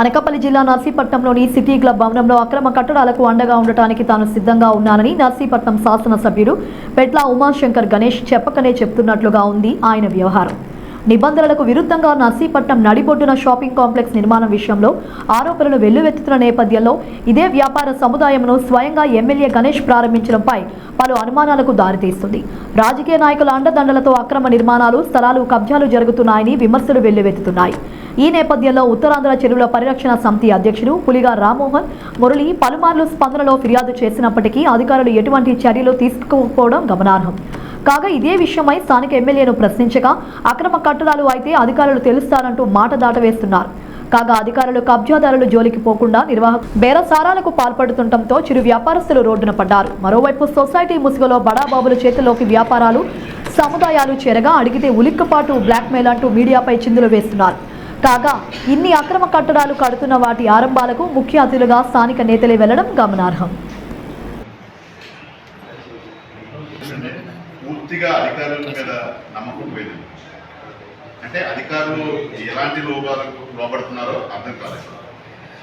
అనకాపల్లి జిల్లా నర్సీపట్నంలోని city club భవనంలో అక్రమ కట్టడాలకు అండగా ఉండటానికి తాను సిద్ధంగా ఉన్నానని నర్సీపట్నం శాసనసభ్యుడు పెట్ల ఉమాశంకర్ గణేష్ చెప్పకనే చెప్తున్నట్లుగా ఉంది ఆయన వ్యవహారం. నిబంధనలకు విరుద్ధంగా నర్సీపట్నం నడిబొడ్డున షాపింగ్ కాంప్లెక్స్ నిర్మాణం విషయంలో ఆరోపణలు వెల్లువెత్తుతున్న నేపథ్యంలో ఇదే వ్యాపార సముదాయంను స్వయంగా ఎమ్మెల్యే గణేష్ ప్రారంభించడంపై పలు అనుమానాలకు దారితీస్తుంది. రాజకీయ నాయకుల అండదండలతో అక్రమ నిర్మాణాలు స్థలాలు కబ్జాలు జరుగుతున్నాయని విమర్శలు వెల్లువెత్తుతున్నాయి. ఈ నేపథ్యంలో ఉత్తరాంధ్ర చెరువుల పరిరక్షణ సమితి అధ్యక్షుడు పులిగా రామ్మోహన్ మురళి పలుమార్లు స్పందనలో ఫిర్యాదు చేసినప్పటికీ అధికారులు ఎటువంటి చర్యలు తీసుకోకపోవడం గమనార్హం. కాగా ఇదే విషయమై స్థానిక ఎమ్మెల్యేను ప్రశ్నించగా అక్రమ కట్టడాలు అయితే అధికారులు తెలుస్తారంటూ మాట దాటవేస్తున్నారు. కాగా అధికారులు కబ్జాదారులు జోలికి పోకుండా నిర్వాహక బేరసారాలకు పాల్పడుతుండటంతో చిరు వ్యాపారస్తులు రోడ్డున పడ్డారు. మరోవైపు సొసైటీ ముసుగులో బడాబాబుల చేతిలోకి వ్యాపారాలు సముదాయాలు చేరగా అడిగితే ఉలిక్కపాటు బ్లాక్మెయిల్ అంటూ మీడియాపై చిందులు వేస్తున్నారు. కాగా ఇన్ని అక్రమ కట్టడాలు కడుతున్న వాటి ఆరంభాలకు ముఖ్య అతిథులుగా స్థానిక నేతలే వెళ్ళడం గమనార్హం. పూర్తిగా అధికారుల మీద నమ్మకం పోయింది అంటే అధికారులు ఎలాంటి లోపాలకు లోపడుతున్నారో అర్థం కాలేదు.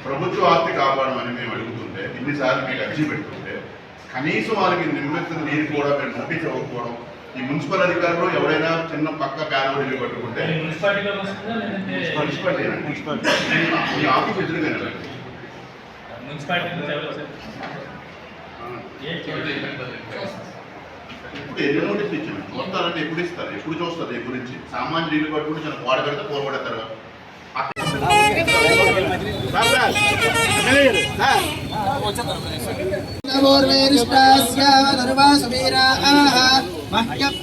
ప్రభుత్వ ఆస్తి కాపాడమని మేము అడుగుతుంటే ఇన్నిసార్లు మీకు అర్జీ పెడుతుంటే కనీసం వాళ్ళకి నిర్మిస్తున్న నీరు కూడా మేము నోటీస్ ఇవ్వకపోవడం ఈ మున్సిపల్ అధికారులు ఎవరైనా చిన్న పక్క బ్యానర్ లేదంటే మున్సిపాలిటీ. ఆఫీస్? ఏ ఇప్పుడు ఎన్ని నోటీసులు ఇచ్చాను చూస్తారంటే ఎప్పుడు ఇస్తారు? ఎప్పుడు చూస్తారు దీని గురించి? సామాన్యులు ఇల్లు కట్టుకుంటే చాలా గోడ పెడితే పూర్వేరిష్టాస్య மக்கியம்.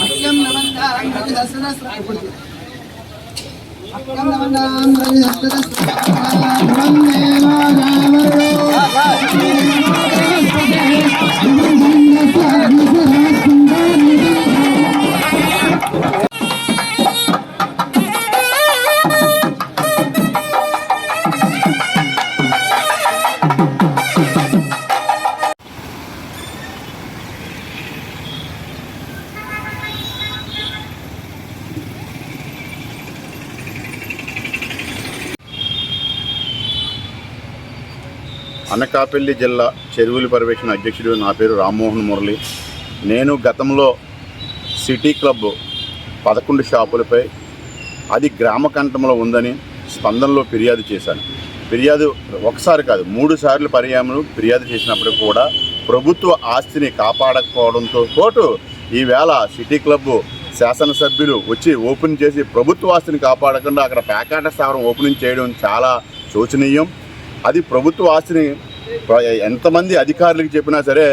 மக்கியம் நடந்தான் ரவி தசரஸ் மக்கியம் நடந்தான் అనకాపల్లి జిల్లా చెరువుల పర్యవేక్షణ అధ్యక్షుడు నా పేరు రామ్మోహన్ మురళి. నేను గతంలో సిటీ క్లబ్ పదకొండు షాపులపై అది గ్రామ కంఠంలో ఉందని స్పందనలో ఫిర్యాదు చేశాను. ఫిర్యాదు ఒకసారి కాదు మూడు సార్లు పర్యాములు ఫిర్యాదు చేసినప్పుడు కూడా ప్రభుత్వ ఆస్తిని కాపాడకపోవడంతో పాటు ఈవేళ సిటీ క్లబ్ శాసనసభ్యులు వచ్చి ఓపెన్ చేసి ప్రభుత్వ ఆస్తిని కాపాడకుండా అక్కడ ప్యాకాట స్థావరం ఓపెనింగ్ చేయడం చాలా శోచనీయం. అది ప్రభుత్వ ఆస్తిని ఎంతమంది అధికారులకు చెప్పినా సరే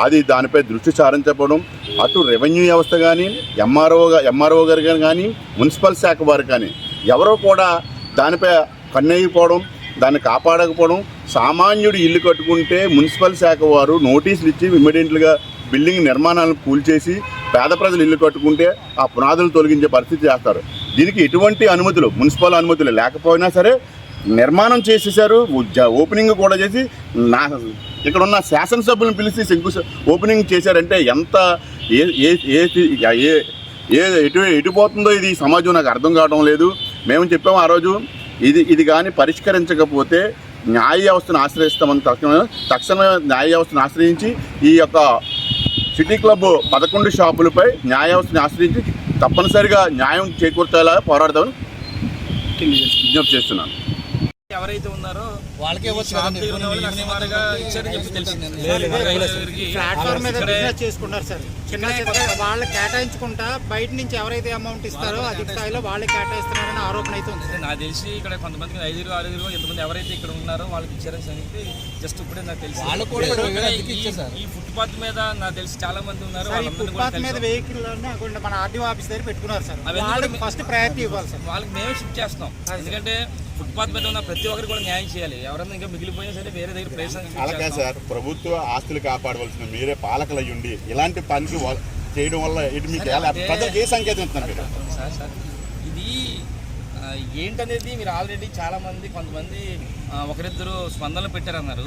అది దానిపై దృష్టి సారించకపోవడం అటు రెవెన్యూ వ్యవస్థ కానీ ఎంఆర్ఓ ఎంఆర్ఓ గారు కానీ మున్సిపల్ శాఖ వారు కానీ ఎవరో కూడా దానిపై కన్నయ్యిపోవడం దాన్ని కాపాడకపోవడం సామాన్యుడు ఇల్లు కట్టుకుంటే మున్సిపల్ శాఖ వారు నోటీసులు ఇచ్చి ఇమ్మీడియట్లుగా బిల్డింగ్ నిర్మాణాలను కూల్చేసి పేద ప్రజలు ఇల్లు కట్టుకుంటే ఆ పునాదులు తొలగించే పరిస్థితి చేస్తారు. దీనికి ఎటువంటి అనుమతులు మున్సిపల్ అనుమతులు లేకపోయినా సరే నిర్మాణం చేసేసారు ఓపెనింగ్ కూడా చేసి నా ఇక్కడ ఉన్న శాసనసభ్యులను పిలిచి శంకు ఓపెనింగ్ చేశారంటే ఎంత ఏ ఏ ఏ ఏ ఏ ఎటు ఎటుపోతుందో ఇది సమాజం నాకు అర్థం కావడం లేదు. మేము చెప్పాము ఆ రోజు ఇది ఇది కానీ పరిష్కరించకపోతే న్యాయ వ్యవస్థను ఆశ్రయిస్తామని తక్షణమే తక్షణమే న్యాయ వ్యవస్థను ఆశ్రయించి ఈ యొక్క సిటీ క్లబ్ పదకొండు షాపులపై న్యాయ వ్యవస్థను ఆశ్రయించి తప్పనిసరిగా న్యాయం చేకూర్చేలా పోరాడదామని విజ్ఞప్తి చేస్తున్నాను. ఎవరైతే ఉన్నారో వాళ్ళకే ప్లాట్ఫామ్ మీద ఇక్కడే బిజినెస్ చేసుకుంటారు సార్. చిన్న వాళ్ళు కేటాయించుకుంటా బయట నుంచి ఎవరైతే అమౌంట్ ఇస్తారో అధిక స్థాయిలో వాళ్ళే కేటాయిస్తున్నారని ఆరోపణ అయితే ఉంది నాకు తెలిసి ఇక్కడ కొంతమంది ఐదుగురు ఆరుగురు ఎంతమంది ఎవరైతే ఇక్కడ ఉన్నారో వాళ్ళకి ఇచ్చారని సంగతి జస్ట్ ఇప్పుడే నాకు తెలిసి ఈ- ఫుట్పాత్ మీద నాకు తెలిసి చాలా మంది ఉన్నారు ఫుట్పాత్ మీద. వెహికల్ అక్కడ మన ఆర్డీఓ ఆఫీస్ దగ్గర పెట్టుకున్నారు సార్. వాళ్ళకి ఫస్ట్ ప్రయారిటీ ఇవ్వాలి సార్. వాళ్ళకి మేమే షిఫ్ట్ చేస్తాం. ఎందుకంటే ఫుట్పాత్ మీద ఉన్న ప్రతి ఒక్కరు కూడా న్యాయం చేయాలి. ఎవరైనా ఇంకా మిగిలిపోయినా సరే వేరే దగ్గర ప్లేస్ అలాగే సార్ ప్రభుత్వ ఆస్తులు కాపాడవలసిన మీరే పాలకులు అయ్యుండి ఇలాంటి పనికి చేయడం వల్ల ఇటు మీకు ఎలా అంటే- ప్రజలకు ఏ సంకేతం ఇస్తున్నారు మీరు? సార్ సార్ ఇది ఏంటనేది మీరు ఆల్రెడీ చాలా మంది కొంతమంది ఒకరిద్దరు స్పందనలు పెట్టారన్నారు.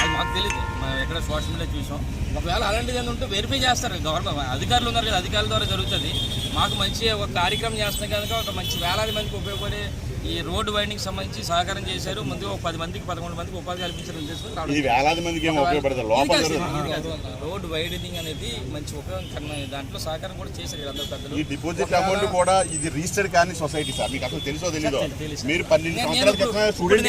అది మాకు తెలియదు మేము ఎక్కడ సోషల్ మీడియా చూసాం. ఒకవేళ అలాంటిది ఏమైనా ఉంటే వెరిఫై చేస్తారు. గవర్నమెంట్ అధికారులు ఉన్నారు కదా అధికారుల ద్వారా జరుగుతుంది. మాకు మంచి ఒక కార్యక్రమం చేస్తున్నాం కనుక ఒక మంచి వేలాది మందికి ఉపయోగపడే ఈ రోడ్డు వైండింగ్ సంబంధించి సహకారం చేశారు. ముందు ఒక పది మందికి పదకొండు మందికి ఉపాధి కల్పించారు. రోడ్ వైడనింగ్ అనేది మంచి ఉపయోగకరమైన దాంట్లో సహకారం కూడా చేశారు పెద్దలు. ఈ డిపాజిట్ అమౌంట్ కూడా ఇది రిజిస్టర్డ్ కానీ సొసైటీ సార్. మీకు అసలు తెలుసో తెలుసు. మీరు పన్నెండు సంవత్సరాల స్టూడెంట్